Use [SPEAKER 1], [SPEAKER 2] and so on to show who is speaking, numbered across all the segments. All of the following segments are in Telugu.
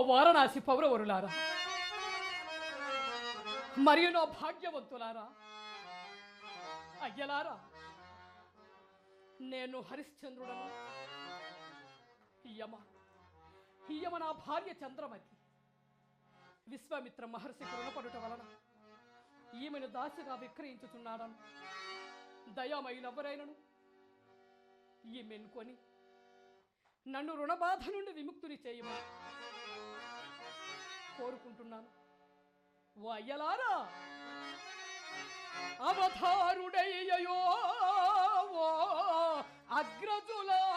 [SPEAKER 1] వారణాసి పౌరవరులారా. మరియు నా భాగ్యవంతులారా. అయ్యలారా నేను హరిశ్చంద్రుడను. యమ యమ నా భార్య చంద్రమతి. విశ్వామిత్ర మహర్షికి రుణపడుట వలన ఈమెను దాసిగా విక్రయించుచున్నాడను. దయామయులెవరైనను? ఈమెను కొని నన్ను రుణబాధ నుండి విముక్తుని చేయమని కోరుకుంటున్నాను. ఓ అయ్యలారా అవతారుడయ్యయో ఓ అగ్రజులారా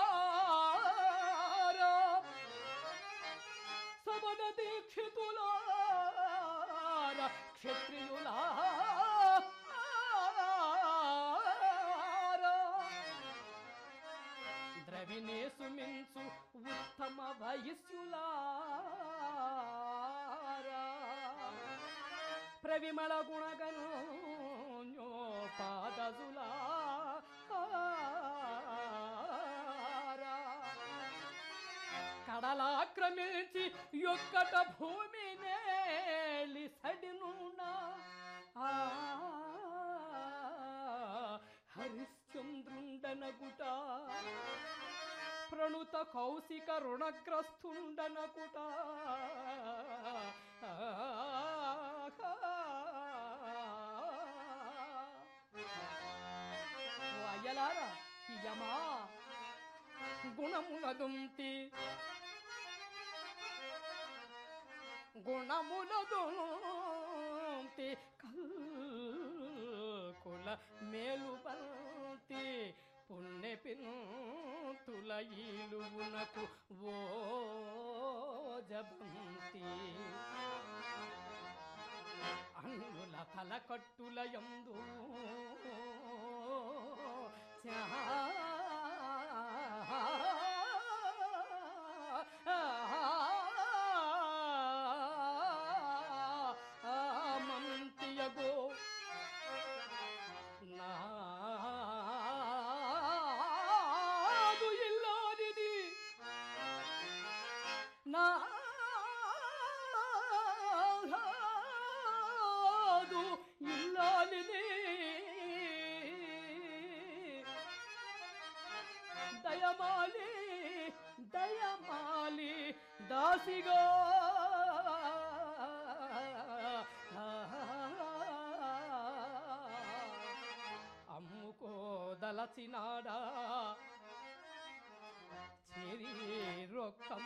[SPEAKER 1] సమన దీక్షితులారా క్షత్రియులా ద్రవిణేసు మించు ఉత్తమ వయస్సులా ప్రవిమల గుణగణో పాదజులా. కడలాక్రమించి యొక్కట భూమి నేలి సడినునా హరిశ్చంద్రుండనగుట. ప్రణుత కౌశిక రుణగ్రస్తుండనకుట యమా గుణములదుంతి గుణములదుంతి కుల మేలుబంతి పుణ్య పినుతుల ఈలువునకు ఓ జబంతి. అన్నుల తలకట్టుల ఎందు మంతియగో నాదు ఇల్లాదిది నా దయమాలి దయమాలి దాసిగా. అమ్ముకోదలచినాడా చిరి రొక్కం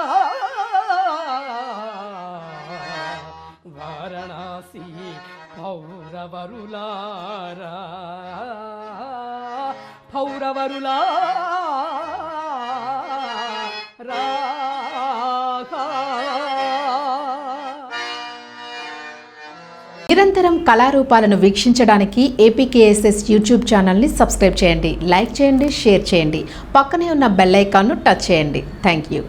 [SPEAKER 1] పౌరవరులారా. పౌరవరులా
[SPEAKER 2] నిరంతరం కళారూపాలను వీక్షించడానికి A P K S S YouTube ఛానల్ని సబ్స్క్రైబ్ చేయండి లైక్ చేయండి షేర్ చేయండి. పక్కనే ఉన్న బెల్ ఐకాన్ను టచ్ చేయండి. Thank you.